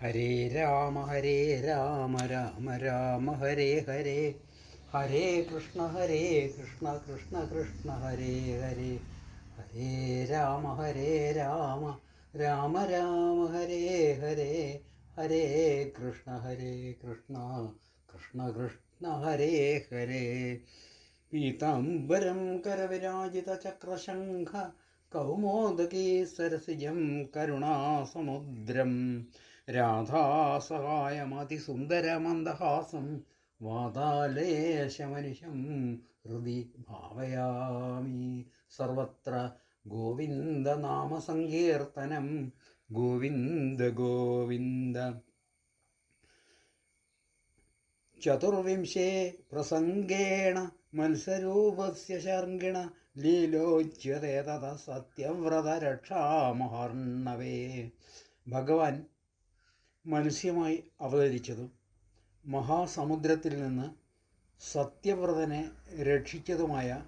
ഹരേ രാമ ഹരേ രാമ രാമ രാമ ഹരേ ഹരേ. ഹരേ കൃഷ്ണ ഹരേ കൃഷ്ണ കൃഷ്ണ കൃഷ്ണ ഹരേ ഹരേ. ഹരേ രാമ ഹരേ രാമ രാമ രാമ ഹരേ ഹരേ. ഹരേ കൃഷ്ണ ഹരേ കൃഷ്ണ കൃഷ്ണ കൃഷ്ണ ഹരേ ഹരേ. പീതാംബരം കരവിരാജിതചക്രശംഖ കൗമോദകീ സരസിജം കരുണാസമുദ്രം. രാധാസഹായമതിസുന്ദരമന്ദഹാസം വാതാലേശമനുഷം ഹൃദി ഭാവയാമി. സർവത്ര ഗോവിന്ദനാമസങ്കീർത്തനം. ഗോവിന്ദ ഗോവിന്ദ. ചതുർവിംശേ പ്രസംഗേണ മത്സരൂപസ്യ ശർഗിണ ലീലോച്യതേ തഥ സത്യവ്രതരക്ഷാമഹർണവേ. ഭഗവാൻ മത്സ്യമായി അവതരിച്ചതും മഹാസമുദ്രത്തിൽ നിന്ന് സത്യവ്രതനെ രക്ഷിച്ചതുമായ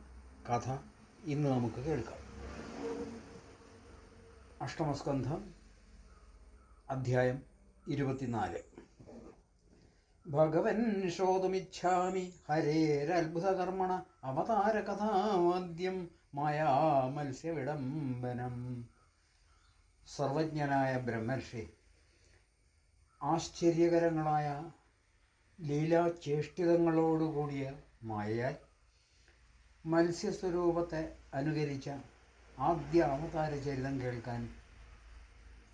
കഥ ഇന്ന് നമുക്ക് കേൾക്കാം. അഷ്ടമസ്കന്ധം അധ്യായം ഇരുപത്തിനാല്. ഭഗവൻ ശ്രോതുമിച്ഛാമി ഹരേരത്ഭുതകർമ്മണ അവതാരകഥാവാദ്യം മായാ മത്സ്യവിടംബനം സർവജ്ഞനായ ബ്രഹ്മർഷി ആശ്ചര്യകരങ്ങളായ ലീലാചേഷ്ടിതങ്ങളോടുകൂടിയ മായയാൽ മത്സ്യസ്വരൂപത്തെ അനുകരിച്ച ആദ്യ അവതാര ചരിതം കേൾക്കാൻ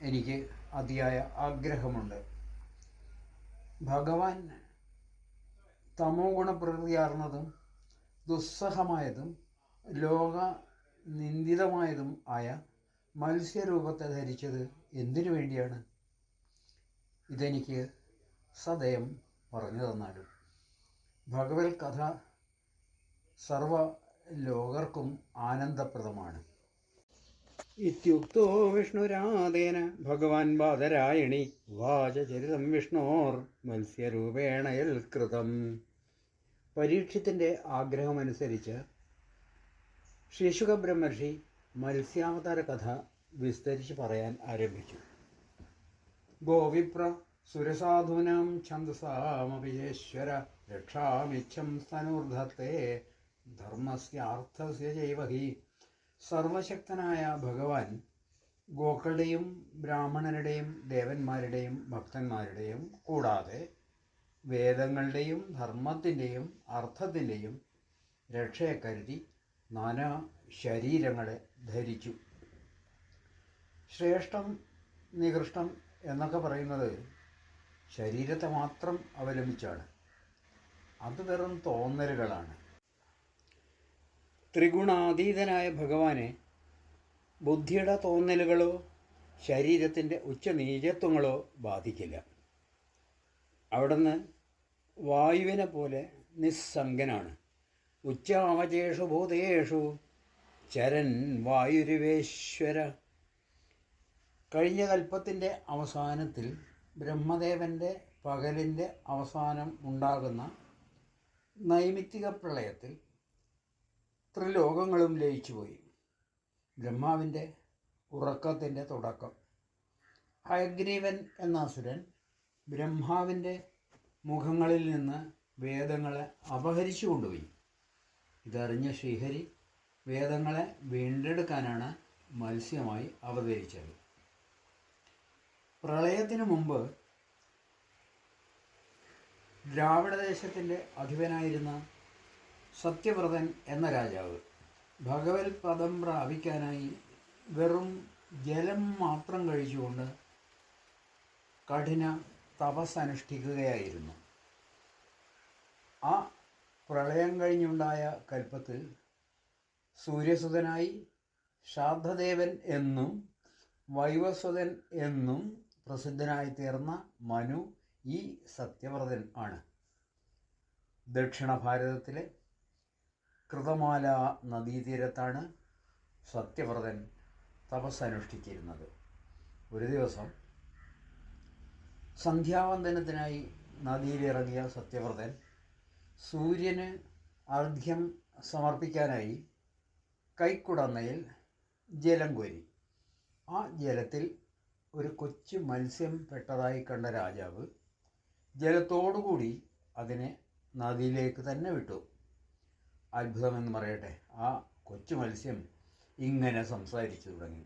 എനിക്ക് അതിയായ ആഗ്രഹമുണ്ട്. ഭഗവാൻ തമോ ഗുണപ്രകൃതിയാർന്നതും ദുസ്സഹമായതും ലോക നിന്ദിതമായതും ആയ മത്സ്യരൂപത്തെ ധരിച്ചത് എന്തിനു വേണ്ടിയാണ്? ഇതെനിക്ക് സദയം പറഞ്ഞു തന്നാലും. ഭഗവത് കഥ സർവ ലോകർക്കും ആനന്ദപ്രദമാണ്. ഇത്യുക്തോ വിഷ്ണുരാധേന ഭഗവാൻ ബാധരായണി വാചചരിതം വിഷ്ണോർ മത്സ്യരൂപേണയൽ കൃതം. പരീക്ഷത്തിന്റെ ആഗ്രഹമനുസരിച്ച് ശിശുക ബ്രഹ്മർഷി മത്സ്യാവതാര കഥ വിസ്തരിച്ച് പറയാൻ ആരംഭിച്ചു. ഗോവിപ്ര സുരസാധൂനാം ഛന്ദസാമപിജേശ്വര രക്ഷാമിച്ഛം സ്തനൂർധത്തെ ധർമ്മസ്യാർത്ഥസ്യ ജൈവഹി സർവശക്തനായ ഭഗവാൻ ഗോക്കളുടെയും ബ്രാഹ്മണരുടെയും ദേവന്മാരുടെയും ഭക്തന്മാരുടെയും കൂടാതെ വേദങ്ങളുടെയും ധർമ്മത്തിന്റെയും അർത്ഥത്തിന്റെയും രക്ഷയെ കരുതി നാനാ ശരീരങ്ങളെ ധരിച്ചു. ശ്രേഷ്ഠം നികൃഷ്ടം എന്നൊക്കെ പറയുന്നത് ശരീരത്തെ മാത്രം അവലംബിച്ചാണ്. അത് വെറും തോന്നലുകളാണ്. ത്രിഗുണാതീതനായ ഭഗവാനെ ബുദ്ധിയുടെ തോന്നലുകളോ ശരീരത്തിന്റെ ഉച്ചനീചത്വങ്ങളോ ബാധിക്കില്ല. അവിടുന്ന് വായുവിനെ പോലെ നിസ്സംഗനാണ്. ഉച്ചാമചേഷു ഭൂതേഷു ചരൻ വായുരുവേശ്വര. കഴിഞ്ഞ കൽപ്പത്തിന്റെ അവസാനത്തിൽ ബ്രഹ്മദേവന്റെ പകലിന്റെ അവസാനം ഉണ്ടാകുന്ന നൈമിത്തിക പ്രളയത്തിൽ ത്രിലോകങ്ങളും ലയിച്ചുപോയി. ബ്രഹ്മാവിന്റെ ഉറക്കത്തിന്റെ തുടക്കം. ഹയഗ്രീവൻ എന്ന അസുരൻ ബ്രഹ്മാവിന്റെ മുഖങ്ങളിൽ നിന്ന് വേദങ്ങളെ അപഹരിച്ചു കൊണ്ടുപോയി. ഇതറിഞ്ഞ ശ്രീഹരി വേദങ്ങളെ വീണ്ടെടുക്കാനാണ് മത്സ്യമായി അവതരിച്ചത്. പ്രളയത്തിനു മുമ്പ് ദ്രാവിഡദേശത്തിന്റെ അധിപനായിരുന്ന സത്യവ്രതൻ എന്ന രാജാവ് ഭഗവത് പദം പ്രാപിക്കാനായി വെറും ജലം മാത്രം കഴിച്ചുകൊണ്ട് കഠിന തപസ് അനുഷ്ഠിക്കുകയായിരുന്നു. ആ പ്രളയം കഴിഞ്ഞുണ്ടായ കൽപ്പത്തിൽ സൂര്യസുതനായി ശ്രാദ്ധദേവൻ എന്നും വൈവസ്വതൻ എന്നും പ്രസിദ്ധനായി തീർന്ന മനു ഈ സത്യവ്രതൻ ആണ്. ദക്ഷിണ ഭാരതത്തിലെ കൃതമാല നദീതീരത്താണ് സത്യവ്രതൻ തപസ്സനുഷ്ഠിച്ചിരുന്നത്. ഒരു ദിവസം സന്ധ്യാവന്ദനത്തിനായി നദിയിലിറങ്ങിയ സത്യവ്രതൻ സൂര്യന് അർഘ്യം സമർപ്പിക്കാനായി കൈക്കുടന്നയിൽ ജലം കോരി. ആ ജലത്തിൽ ഒരു കൊച്ചു മത്സ്യം പെട്ടതായി കണ്ട രാജാവ് ജലത്തോടുകൂടി അതിനെ നദിയിലേക്ക് തന്നെ വിട്ടു. അത്ഭുതമെന്ന് പറയട്ടെ ആ കൊച്ചു മത്സ്യം ഇങ്ങനെ സംസാരിച്ചു തുടങ്ങി.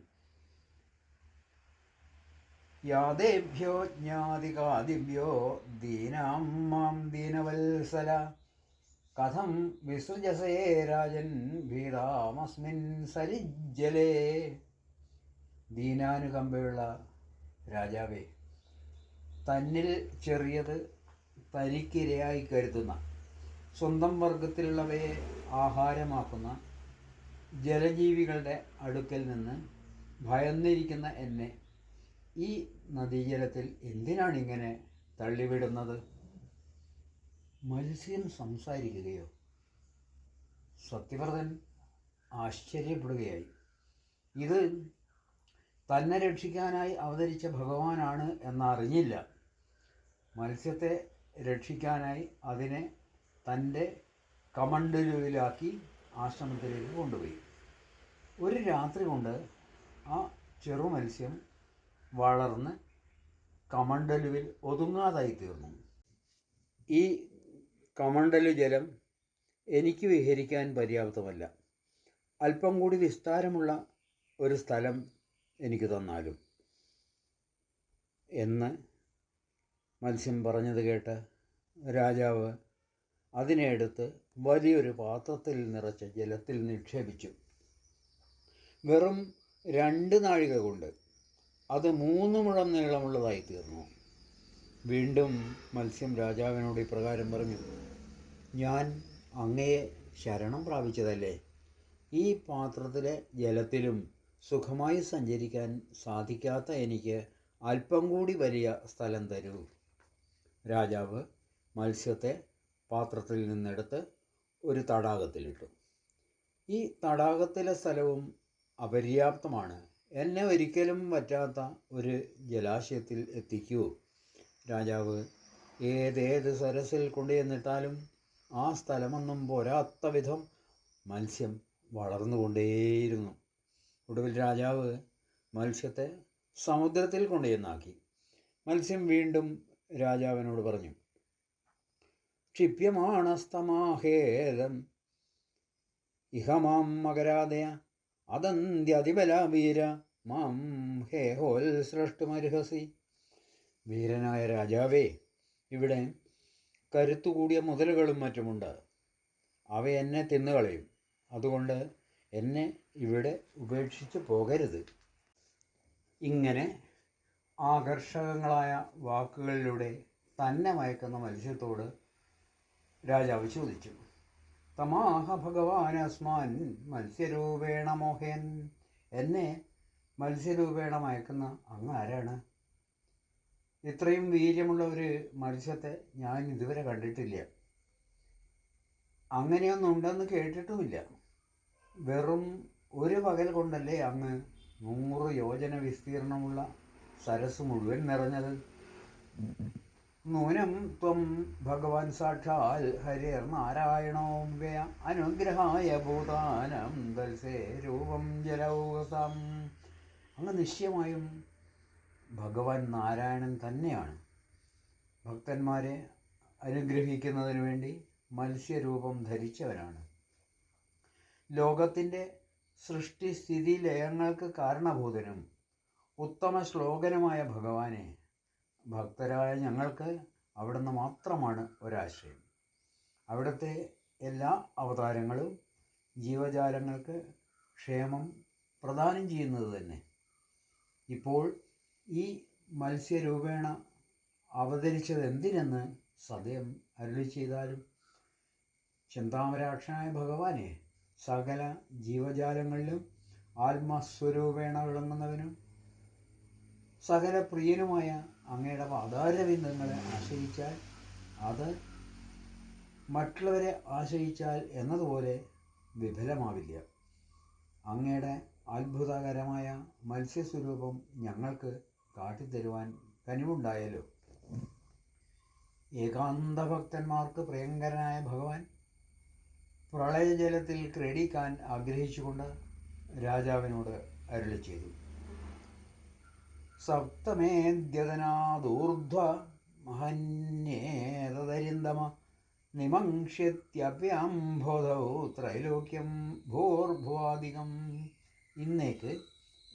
യാദേഭ്യോ ജ്ഞാതികാദിഭ്യോ ദീനാം മാം ദീനവത്സല. കഥം വിസൃജസേ രാജൻ ഭീതാമസ്മിൻ സരിജ്ജലേ. ദീനാനുകമ്പയുള്ള രാജാവേ തന്നിൽ ചെറിയത് തനിക്കിരയായി കരുതുന്ന സ്വന്തം വർഗത്തിലുള്ളവയെ ആഹാരമാക്കുന്ന ജലജീവികളുടെ അടുക്കൽ നിന്ന് ഭയന്നിരിക്കുന്ന എന്നെ ഈ നദീജലത്തിൽ എന്തിനാണ് ഇങ്ങനെ തള്ളിവിടുന്നത്? മത്സ്യം സംസാരിക്കുകയോ? സത്യവ്രതൻ ആശ്ചര്യപ്പെടുകയായി. ഇത് തന്നെ രക്ഷിക്കാനായി അവതരിച്ച ഭഗവാനാണ് എന്നറിഞ്ഞില്ല. മത്സ്യത്തെ രക്ഷിക്കാനായി അതിനെ തന്റെ കമണ്ടലുവിലാക്കി ആശ്രമത്തിലേക്ക് കൊണ്ടുപോയി. ഒരു രാത്രി കൊണ്ട് ആ ചെറു മത്സ്യം വളർന്ന് കമണ്ടലുവിൽ ഒതുങ്ങാതായി തീർന്നു. ഈ കമണ്ടലു ജലം എനിക്ക് വിഹരിക്കാൻ പര്യാപ്തമല്ല. അല്പം കൂടി വിസ്താരമുള്ള ഒരു സ്ഥലം എനിക്ക് തന്നാലും. എന്ന് മത്സ്യം പറഞ്ഞത് കേട്ട് രാജാവ് അതിനെ എടുത്ത് വലിയൊരു പാത്രത്തിൽ നിറച്ച് ജലത്തിൽ നിക്ഷേപിച്ചു. വെറും രണ്ട് നാഴിക കൊണ്ട് അത് മൂന്ന് മുഴം നീളമുള്ളതായി തീർന്നു. വീണ്ടും മത്സ്യം രാജാവിനോട് ഇപ്രകാരം പറഞ്ഞു ഞാൻ അങ്ങയെ ശരണം പ്രാപിച്ചതല്ലേ? ഈ പാത്രത്തിലെ ജലത്തിലും സുഖമായി സഞ്ചരിക്കാൻ സാധിക്കാത്ത എനിക്ക് അല്പം കൂടി വലിയ സ്ഥലം തരൂ. രാജാവ് മത്സ്യത്തെ പാത്രത്തിൽ നിന്നെടുത്ത് ഒരു തടാകത്തിലിട്ടു. ഈ തടാകത്തിലെ സ്ഥലവും അപര്യാപ്തമാണ്. എന്നെ ഒരിക്കലും പറ്റാത്ത ഒരു ജലാശയത്തിൽ എത്തിക്കൂ. രാജാവ് ഏതേത് സരസിൽ കൊണ്ടുചെന്നിട്ടാലും ആ സ്ഥലമൊന്നും പോരാത്ത വിധം മത്സ്യം വളർന്നുകൊണ്ടേയിരുന്നു. ഒടുവിൽ രാജാവ് മത്സ്യത്തെ സമുദ്രത്തിൽ കൊണ്ടുചെന്നാക്കി. മത്സ്യം വീണ്ടും രാജാവിനോട് പറഞ്ഞു ക്ഷിപ്യമാണസ്തമാഹേദം ഇഹമാം മകരാദയ അതന്ത്യതിബലാവീര മാം ഹേ ഹോൽ സൃഷ്ടുമർഹസി വീരനായ രാജാവേ ഇവിടെ കരുത്തുകൂടിയ മുതലുകളും മറ്റുമുണ്ട്. അവ എന്നെ തിന്നുകളയും. അതുകൊണ്ട് എന്നെ ഇവിടെ ഉപേക്ഷിച്ച് പോകരുത്. ഇങ്ങനെ ആകർഷകങ്ങളായ വാക്കുകളിലൂടെ തന്നെ മയക്കുന്ന മത്സ്യത്തോട് രാജാവ് ചോദിച്ചു. തമാഹ ഭഗവാൻ അസ്മാൻ മത്സ്യരൂപേണ മോഹയൻ എന്നെ മത്സ്യരൂപേണ മയക്കുന്ന അങ്ങ് ആരാണ് ഇത്രയും വീര്യമുള്ള ഒരു മത്സ്യത്തെ ഞാൻ ഇതുവരെ കണ്ടിട്ടില്ല. അങ്ങനെയൊന്നും ഉണ്ടെന്ന് കേട്ടിട്ടുമില്ല. വെറും ഒരു പകൽ കൊണ്ടല്ലേ അങ്ങ് നൂറ് യോജന വിസ്തീർണമുള്ള സരസ് മുഴുവൻ നിറഞ്ഞത്? നൂനം ത്വം ഭഗവാൻ സാക്ഷാൽ ഹരിർ നാരായണോ വ്യ അനുഗ്രഹായ ഭൂതാനം ദൽസേ രൂപം ജലൗസം അങ്ങ് നിശ്ചയമായും ഭഗവാൻ നാരായണൻ തന്നെയാണ്. ഭക്തന്മാരെ അനുഗ്രഹിക്കുന്നതിന് വേണ്ടി മത്സ്യരൂപം ധരിച്ചവനാണ് ലോകത്തിന്റെ സൃഷ്ടിസ്ഥിതി ലയങ്ങൾക്ക് കാരണഭൂതനും ഉത്തമ ശ്ലോകനുമായ ഭഗവാനെ ഭക്തരായ ഞങ്ങൾക്ക് അവിടുന്ന് മാത്രമാണ് ഒരാശ്രയം. അവിടുത്തെ എല്ലാ അവതാരങ്ങളും ജീവജാലങ്ങൾക്ക് ക്ഷേമം പ്രദാനം ചെയ്യുന്നത് തന്നെ. ഇപ്പോൾ ഈ മത്സ്യരൂപേണ അവതരിച്ചത് എന്തിനെന്ന് സദയം അരുളി ചെയ്താലും ചിന്താമരാക്ഷനായ ഭഗവാനെ സകല ജീവജാലങ്ങളിലും ആത്മസ്വരൂപേണ വിളങ്ങുന്നവനും സകല പ്രിയനുമായ അങ്ങയുടെ പാതാരബിന്ദങ്ങളെ ആശ്രയിച്ചാൽ അത് മറ്റുള്ളവരെ ആശ്രയിച്ചാൽ എന്നതുപോലെ വിഫലമാവില്ല. അങ്ങയുടെ അത്ഭുതകരമായ മത്സ്യസ്വരൂപം ഞങ്ങൾക്ക് കാട്ടിത്തരുവാൻ കനിവുണ്ടായല്ലോ. ഏകാന്ത ഭക്തന്മാർക്ക് പ്രിയങ്കരനായ ഭഗവാൻ പ്രളയജലത്തിൽ ക്രീഡിക്കാൻ ആഗ്രഹിച്ചുകൊണ്ട് രാജാവിനോട് അരുളി ചെയ്തു. സപ്തമേദ്യതനാദൂർധ്വ മഹന്യേതരിന്ദമ നിമങ്ഷ്യത്യപ്യാംബോധൗ ത്രൈലോക്യം ഭൂർഭുവാധികം. ഇന്നേക്ക്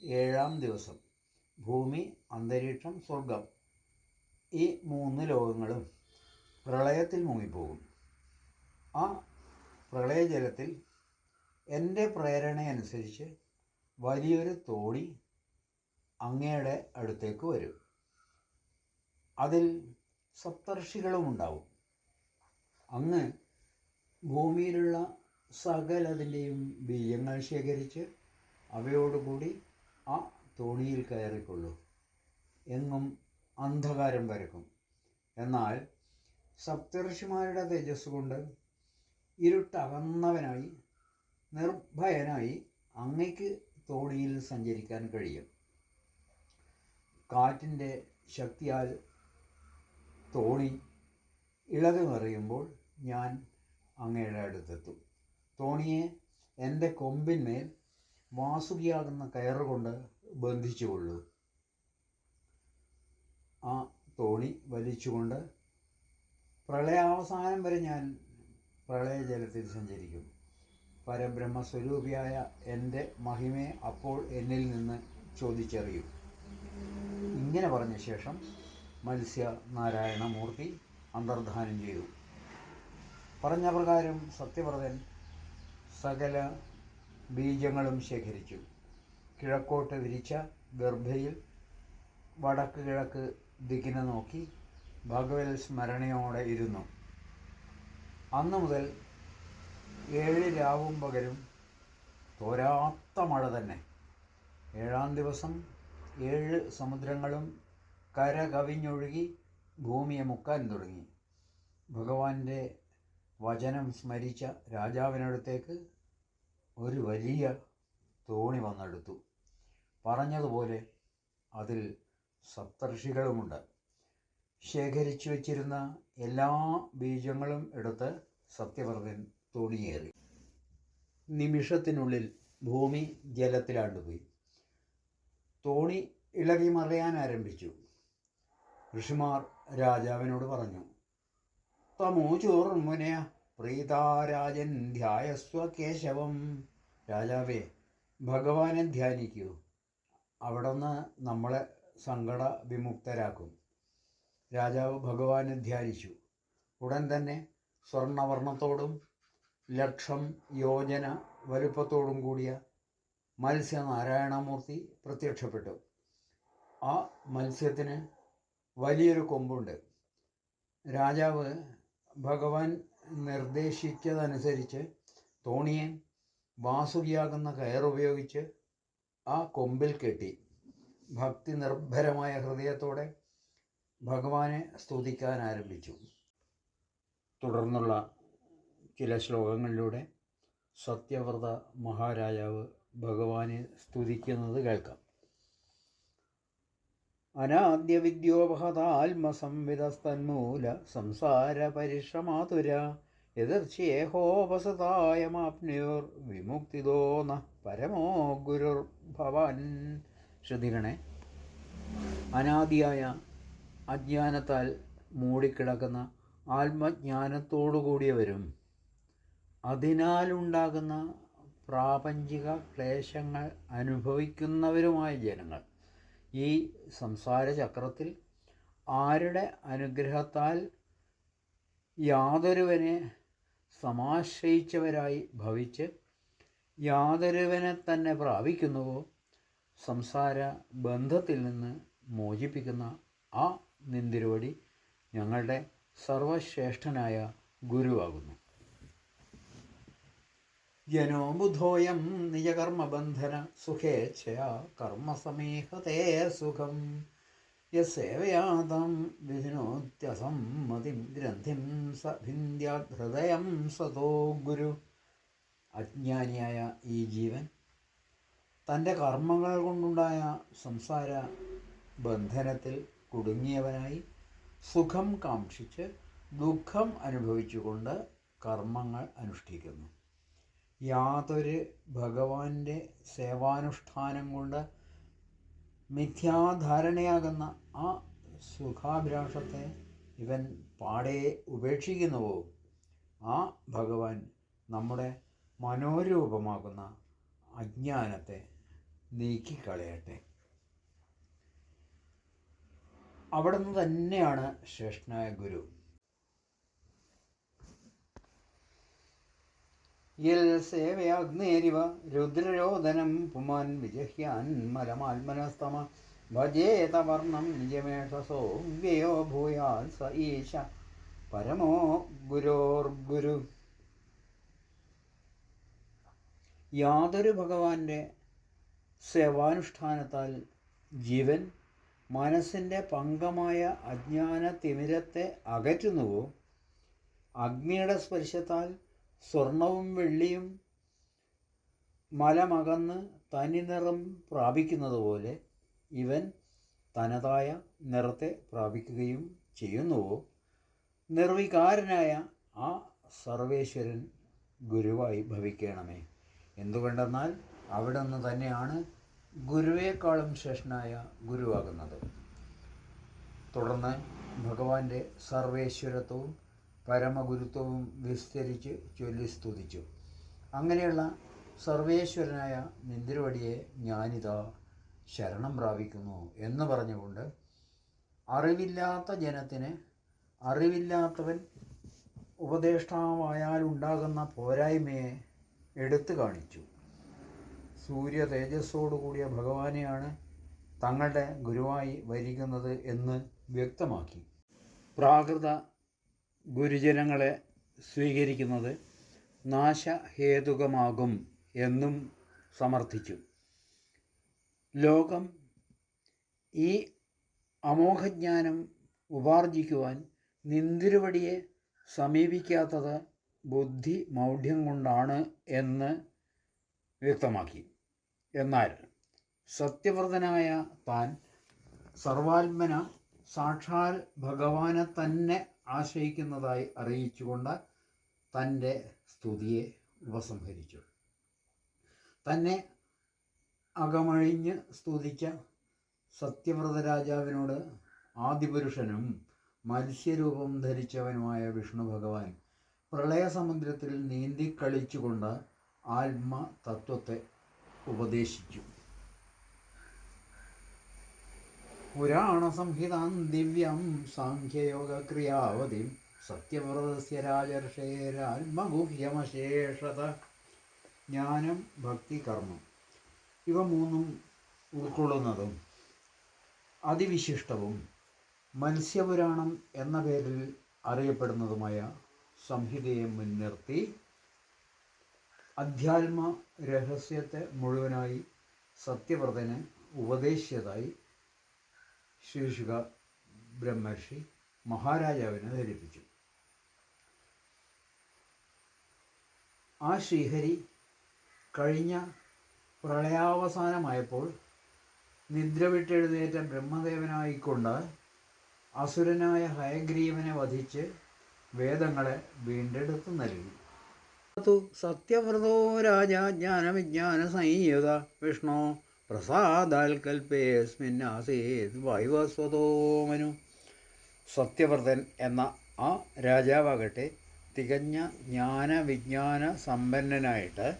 ഏഴാം ദിവസം. ഭൂമി അന്തരീക്ഷം സ്വർഗം ഈ മൂന്ന് ലോകങ്ങളും പ്രളയത്തിൽ മുങ്ങിപ്പോകും. ആ പ്രളയജലത്തിൽ എന്റെ പ്രേരണയനുസരിച്ച് വലിയൊരു തോണി അങ്ങയുടെ അടുത്തേക്ക് വരും. അതിൽ സപ്തർഷികളും ഉണ്ടാവും. അങ്ങ് ഭൂമിയിലുള്ള സകലതിന്റെയും ബീജങ്ങൾ ശേഖരിച്ച് അവയോടുകൂടി ആ തോണിയിൽ കയറിക്കൊള്ളൂ. എങ്ങും അന്ധകാരം പരക്കും എന്നാൽ സപ്തർഷിമാരുടെ തേജസ് കൊണ്ട് ഇരുട്ടകന്നവനായി നിർഭയനായി അങ്ങയ്ക്ക് തോണിയിൽ സഞ്ചരിക്കാൻ കഴിയും. കാറ്റിന്റെ ശക്തിയാൽ തോണി ഇളകി ഞാൻ അങ്ങയുടെ അടുത്തെത്തും. തോണിയെ എന്റെ കൊമ്പിന്മേൽ വാസുകിയാകുന്ന കയറുകൊണ്ട് ബന്ധിച്ചുകൊള്ളൂ. ആ തോണി വലിച്ചുകൊണ്ട് പ്രളയാവസാനം വരെ ഞാൻ പ്രളയജലത്തിൽ സഞ്ചരിക്കും. പരബ്രഹ്മസ്വരൂപിയായ എന്റെ മഹിമയെ അപ്പോൾ എന്നിൽ നിന്ന് ചോദിച്ചറിയും. ഇങ്ങനെ പറഞ്ഞ ശേഷം മത്സ്യ നാരായണമൂർത്തി അന്തർധാനം ചെയ്തു. പറഞ്ഞ പ്രകാരം സത്യവ്രതൻ സകല ബീജങ്ങളും ശേഖരിച്ചു. കിഴക്കോട്ട് വിരിച്ച ഗർഭയിൽ വടക്ക് കിഴക്ക് ദിക്കിനെ നോക്കി ഭഗവത് സ്മരണയോടെ ഇരുന്നു. അന്നു മുതൽ ഏഴ് രാവും പകലും തോരാത്ത മഴ തന്നെ. ഏഴാം ദിവസം ഏഴ് സമുദ്രങ്ങളും കര കവിഞ്ഞൊഴുകി ഭൂമിയെ മുക്കാൻ തുടങ്ങി. ഭഗവാന്റെ വചനം സ്മരിച്ച രാജാവിനടുത്തേക്ക് ഒരു വലിയ തോണി വന്നെടുത്തു. പറഞ്ഞതുപോലെ അതിൽ സപ്തർഷികളുമുണ്ട്. ശേഖരിച്ചു വച്ചിരുന്ന എല്ലാ ബീജങ്ങളും എടുത്ത് സത്യവ്രതൻ തോണിയേറി. നിമിഷത്തിനുള്ളിൽ ഭൂമി ജലത്തിലാണ്ടുപോയി. തോണി ഇളകി മറിയാൻ ആരംഭിച്ചു. ഋഷിമാർ രാജാവിനോട് പറഞ്ഞു തമൂചൂർമുനയ പ്രീതാരാജൻ ധ്യായസ്വ കേശവം. രാജാവേ ഭഗവാനെ ധ്യാനിക്കൂ. അവിടെ നിന്ന് നമ്മളെ സങ്കട വിമുക്തരാക്കും. രാജാവ് ഭഗവാനെ ധ്യാനിച്ചു. ഉടൻ തന്നെ സ്വർണവർണത്തോടും ലക്ഷം യോജന വലുപ്പത്തോടും കൂടിയ മത്സ്യനാരായണമൂർത്തി പ്രത്യക്ഷപ്പെട്ടു. ആ മത്സ്യത്തിന് വലിയൊരു കൊമ്പുണ്ട്. രാജാവ് ഭഗവാൻ നിർദ്ദേശിച്ചതനുസരിച്ച് തോണിയെ വാസുകിയാകുന്ന കയറുപയോഗിച്ച് ആ കൊമ്പിൽ കെട്ടി. ഭക്തി നിർഭരമായ ഹൃദയത്തോടെ ഭഗവാനെ സ്തുതിക്കാൻ ആരംഭിച്ചു. തുടർന്നുള്ള ചില ശ്ലോകങ്ങളിലൂടെ സത്യവ്രത മഹാരാജാവ് ഭഗവാനെ സ്തുതിക്കുന്നത് കേൾക്കാം. അനാദ്യ സംസാര പരിശ്രമാതുര എതിർച്ചേഹോപസതായമാപ്നുയോർ വിമുക്തിദോ ന പരമോ ഗുരുർ ഭവാൻ ശ്രദ്ധിക്കണേ അനാദിയായ അജ്ഞാനത്താൽ മൂടിക്കിടക്കുന്ന ആത്മജ്ഞാനത്തോടുകൂടിയവരും. അതിനാലുണ്ടാകുന്ന പ്രാപഞ്ചിക ക്ലേശങ്ങൾ അനുഭവിക്കുന്നവരുമായ ജനങ്ങൾ. ഈ സംസാര ചക്രത്തിൽ ആരുടെ അനുഗ്രഹത്താൽ യാതൊരുവനെ സമാശ്രയിച്ചവരായി ഭവിച്ച് യാതൊരുവനെ തന്നെ പ്രാപിക്കുന്നുവോ? സംസാര ബന്ധത്തിൽ നിന്ന് മോചിപ്പിക്കുന്ന ആ നിന്തിരുവടി ഞങ്ങളുടെ സർവശ്രേഷ്ഠനായ ഗുരുവാകുന്നു. ജനോ ബുധോയം നിജകർമ്മബന്ധന സുഖേച്ഛയാ കർമ്മസമീഹതേ സുഖം. യസേവയാതം വിധിനോത്യസമ്മതിം ഗ്രന്ഥിം സ ഹൃദയം സതോ ഗുരു. അജ്ഞാനിയായ ഈ ജീവൻ തന്റെ കർമ്മങ്ങൾ കൊണ്ടുണ്ടായ സംസാര ബന്ധനത്തിൽ കുടുങ്ങിയവനായി സുഖം കാക്ഷിച്ച് ദുഃഖം അനുഭവിച്ചുകൊണ്ട് കർമ്മങ്ങൾ അനുഷ്ഠിക്കുന്നു. യാതൊരു ഭഗവാന്റെ സേവാനുഷ്ഠാനം കൊണ്ട് മിഥ്യാധാരണയാകുന്ന ആ സുഖാഭിലാഷത്തെ ഇവൻ പാടെ ഉപേക്ഷിക്കുന്നുവോ? ആ ഭഗവാൻ നമ്മുടെ മനോരൂപമാകുന്ന അജ്ഞാനത്തെ നീക്കിക്കളയട്ടെ. അവിടുന്ന് തന്നെയാണ് ശ്രേഷ്ഠനായ ഗുരു. യിൽ സേവയാഗ്നേരിവ രുദ്രരോദനം പുമാൻ വിജഹ്യാൻ മലമാത്മനസ്തമ ഭജേതവർണം നിജമേഷസോ വ്യയോ ഭൂയാൽ സ ഈശ പരമോ ഗുരോർഗുരു യാതൊരു ഭഗവാന്റെ സേവാനുഷ്ഠാനത്താൽ ജീവൻ മനസ്സിന്റെ പങ്കമായ അജ്ഞാന തിമിരത്തെ അകറ്റുന്നുവോ? അഗ്നിയുടെ സ്പർശത്താൽ സ്വർണവും വെള്ളിയും മലമകന്ന് തനി നിറം പ്രാപിക്കുന്നതുപോലെ ഇവൻ തനതായ നിറത്തെ പ്രാപിക്കുകയും ചെയ്യുന്നുവോ? നിർവികാരനായ ആ സർവേശ്വരൻ ഗുരുവായി ഭവിക്കണമേ. എന്തുകൊണ്ടെന്നാൽ അവിടെ നിന്ന് തന്നെയാണ് ഗുരുവേക്കാളും ശ്രേഷ്ഠനായ ഗുരുവാകുന്നത്. തുടർന്ന് ഭഗവാന്റെ സർവേശ്വരത്വവും പരമഗുരുത്വവും വിസ്തരിച്ച് ചൊല്ലി സ്തുതിച്ചു. അങ്ങനെയുള്ള സർവേശ്വരനായ നിന്തിരുവടിയെ ഞാനിതാ ശരണം പ്രാപിക്കുന്നു എന്ന് പറഞ്ഞുകൊണ്ട് അറിവില്ലാത്ത ജനത്തിന് അറിവില്ലാത്തവൻ ഉപദേഷ്ടാവായാലുണ്ടാകുന്ന പോരായ്മയെ എടുത്തു കാണിച്ചു. സൂര്യ തേജസ്സോടുകൂടിയ ഭഗവാനെയാണ് തങ്ങളുടെ ഗുരുവായി വരിക്കുന്നത് എന്ന് വ്യക്തമാക്കി. പ്രാകൃത ഗുരുജനങ്ങളെ സ്വീകരിക്കുന്നത് നാശഹേതുകമാകും എന്നും സമർത്ഥിച്ചു. ലോകം ഈ അമോഘജ്ഞാനം ഉപാർജിക്കുവാൻ നിന്തിരുവടിയെ സമീപിക്കാത്തത് ബുദ്ധി മൗഢ്യം കൊണ്ടാണ് എന്ന് വ്യക്തമാക്കി. എന്നാൽ സത്യവ്രതനായ താൻ സർവാത്മന സാക്ഷാൽ ഭഗവാനെ തന്നെ ആശ്രയിക്കുന്നതായി അറിയിച്ചുകൊണ്ട് തന്റെ സ്തുതിയെ ഉപസംഹരിച്ചു. തന്നെ അകമഴിഞ്ഞ് സ്തുതിച്ച സത്യവ്രത രാജാവിനോട് ആദിപുരുഷനും മത്സ്യരൂപം ധരിച്ചവനുമായ വിഷ്ണു ഭഗവാൻ പ്രളയസമുദ്രത്തിൽ നീന്തിക്കളിച്ചുകൊണ്ട് ആത്മതത്വത്തെ ഉപദേശിച്ചു പുരാണസംഹിതാം ദിവ്യം സാഖ്യയോഗക്രിയാവതിം സത്യവ്രതസ്യ രാജർഷേരാത്മഗുഹ്യമശേഷത. ജ്ഞാനം ഭക്തി കർമ്മം ഇവ മൂന്നും ഉൾക്കൊള്ളുന്നതും അതിവിശിഷ്ടവും മത്സ്യപുരാണം എന്ന പേരിൽ അറിയപ്പെടുന്നതുമായ സംഹിതയെ മുൻനിർത്തി അധ്യാത്മ രഹസ്യത്തെ മുഴുവനായി സത്യവ്രതന് ഉപദേശിച്ചതായി ശീർഷിക ബ്രഹ്മർഷി മഹാരാജാവിനെ ധരിപ്പിച്ചു. ആ ശ്രീഹരി കഴിഞ്ഞ പ്രളയാവസാനമായപ്പോൾ നിദ്ര വിട്ടെഴുന്നേറ്റ ബ്രഹ്മദേവനായിക്കൊണ്ട് അസുരനായ ഹയഗ്രീവനെ വധിച്ച് വേദങ്ങളെ വീണ്ടെടുത്ത് നൽകി. സത്യവ്രതോ രാജ ജ്ഞാനവിജ്ഞാന സംയുത വിഷ്ണു പ്രസാദാൽ വൈവസ്വതോ മനു. സത്യവ്രതൻ എന്ന ആ രാജാവാകട്ടെ തികഞ്ഞ ജ്ഞാനവിജ്ഞാന സമ്പന്നനായിട്ട്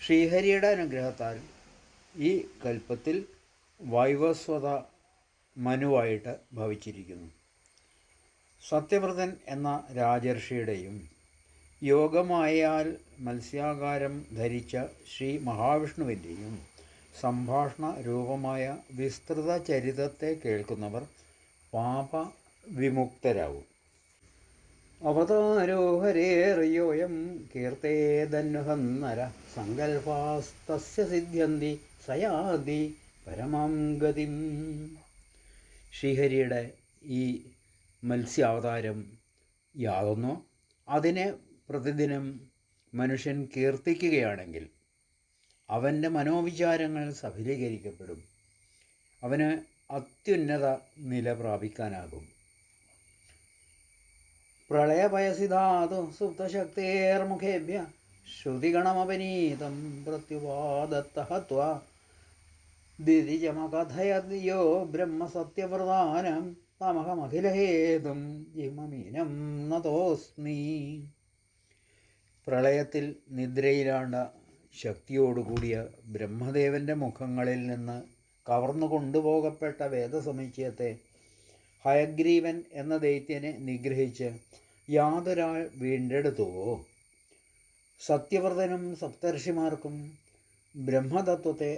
ശ്രീഹരിയുടെ അനുഗ്രഹത്താൽ ഈ കൽപ്പത്തിൽ വൈവസ്വത മനുവായിട്ട് ഭവിച്ചിരിക്കുന്നു. സത്യവ്രതൻ എന്ന രാജർഷിയുടെയും യോഗമായാൽ മത്സ്യാകാരം ധരിച്ച ശ്രീ മഹാവിഷ്ണുവിന്റെയും സംഭാഷണ രൂപമായ വിസ്തൃത ചരിതത്തെ കേൾക്കുന്നവർ പാപ വിമുക്തരാകും അവതാരോഹരേറിയോയം കീർത്തേതന്നുഹന്നര സങ്കൽപാസ്തസ്യ സിദ്ധ്യന്തി സയാതി പരമാം ശ്രീഹരിയുടെ ഈ മത്സ്യാവതാരം യാതൊന്നോ? അതിനെ പ്രതിദിനം മനുഷ്യൻ കീർത്തിക്കുകയാണെങ്കിൽ അവന്റെ മനോവിചാരങ്ങൾ സഫലീകരിക്കപ്പെടും. അവന് അത്യുന്നത നില പ്രാപിക്കാനാകും. പ്രളയപയസിതാതു സുപ്തശക്തേർമുഖേഭ്യ ശ്രുതിഗണമപനീതം പ്രത്യുപാദത്ത ഹത്വ ദിരിജമകഥയോ ബ്രഹ്മസത്യപ്രധാനം തമഹമഖിലഹേതും ജിമമീനം നതോസ്മി. പ്രളയത്തിൽ നിദ്രയിലാണ്ട ശക്തിയോടുകൂടിയ ബ്രഹ്മദേവന്റെ മുഖങ്ങളിൽ നിന്ന് കവർന്നു കൊണ്ടുപോകപ്പെട്ട വേദസമുച്ചയത്തെ ഹയഗ്രീവൻ എന്ന ദൈത്യനെ നിഗ്രഹിച്ച് യാതൊരാൾ വീണ്ടെടുത്തുവോ സത്യവ്രതനും സപ്തർഷിമാർക്കും ബ്രഹ്മതത്വത്തെ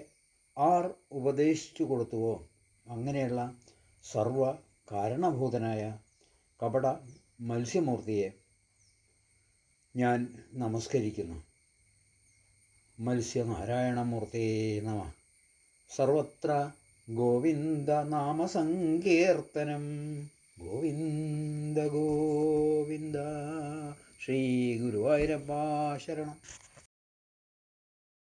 ആർ ഉപദേശിച്ചു കൊടുത്തുവോ അങ്ങനെയുള്ള സർവ കാരണഭൂതനായ കപട മത്സ്യമൂർത്തിയെ ഞാൻ നമസ്കരിക്കുന്നു. മത്സ്യനാരായണമൂർത്തേ നമ. സർവത്ര ഗോവിന്ദ നാമസങ്കീർത്തനം. ഗോവിന്ദ ഗോവിന്ദ. ശ്രീ ഗുരുവായൂരപ്പ ശരണം.